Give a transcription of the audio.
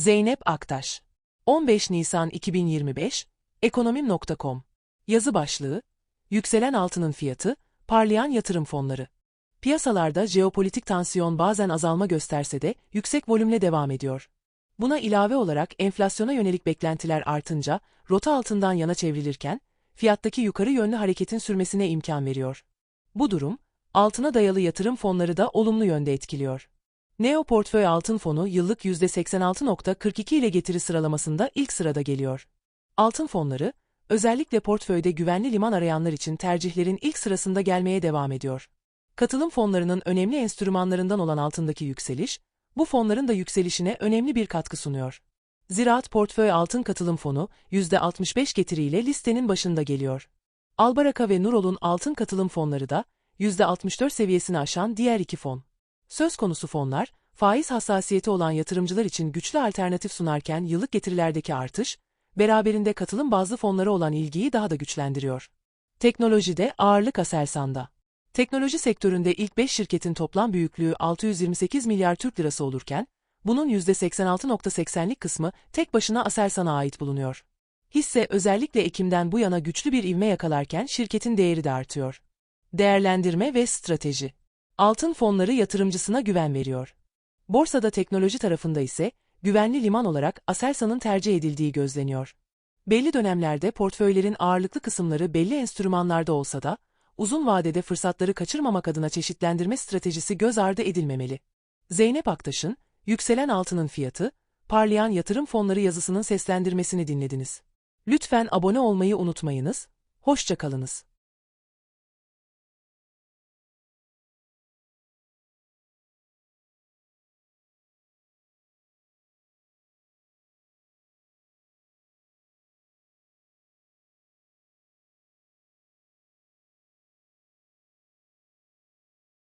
Zeynep Aktaş 15 Nisan 2025 Ekonomim.com Yazı başlığı Yükselen altının fiyatı, parlayan yatırım fonları. Piyasalarda jeopolitik tansiyon bazen azalma gösterse de yüksek volümle devam ediyor. Buna ilave olarak enflasyona yönelik beklentiler artınca rota altından yana çevrilirken fiyattaki yukarı yönlü hareketin sürmesine imkan veriyor. Bu durum altına dayalı yatırım fonları da olumlu yönde etkiliyor. Neo Portföy Altın Fonu yıllık %86.42 ile getiri sıralamasında ilk sırada geliyor. Altın fonları, özellikle portföyde güvenli liman arayanlar için tercihlerin ilk sırasında gelmeye devam ediyor. Katılım fonlarının önemli enstrümanlarından olan altındaki yükseliş, bu fonların da yükselişine önemli bir katkı sunuyor. Ziraat Portföy Altın Katılım Fonu, %65 getiriyle listenin başında geliyor. Albaraka ve Nurol'un altın katılım fonları da, %64 seviyesini aşan diğer iki fon. Söz konusu fonlar, faiz hassasiyeti olan yatırımcılar için güçlü alternatif sunarken yıllık getirilerdeki artış, beraberinde katılım bazlı fonlara olan ilgiyi daha da güçlendiriyor. Teknolojide ağırlık Aselsan'da. Teknoloji sektöründe ilk 5 şirketin toplam büyüklüğü 628 milyar Türk lirası olurken, bunun %86.80'lik kısmı tek başına Aselsan'a ait bulunuyor. Hisse özellikle Ekim'den bu yana güçlü bir ivme yakalarken şirketin değeri de artıyor. Değerlendirme ve strateji. Altın fonları yatırımcısına güven veriyor. Borsada teknoloji tarafında ise güvenli liman olarak Aselsan'ın tercih edildiği gözleniyor. Belli dönemlerde portföylerin ağırlıklı kısımları belli enstrümanlarda olsa da, uzun vadede fırsatları kaçırmamak adına çeşitlendirme stratejisi göz ardı edilmemeli. Zeynep Aktaş'ın, Yükselen Altının Fiyatı, Parlayan Yatırım Fonları yazısının seslendirmesini dinlediniz. Lütfen abone olmayı unutmayınız, hoşça kalınız.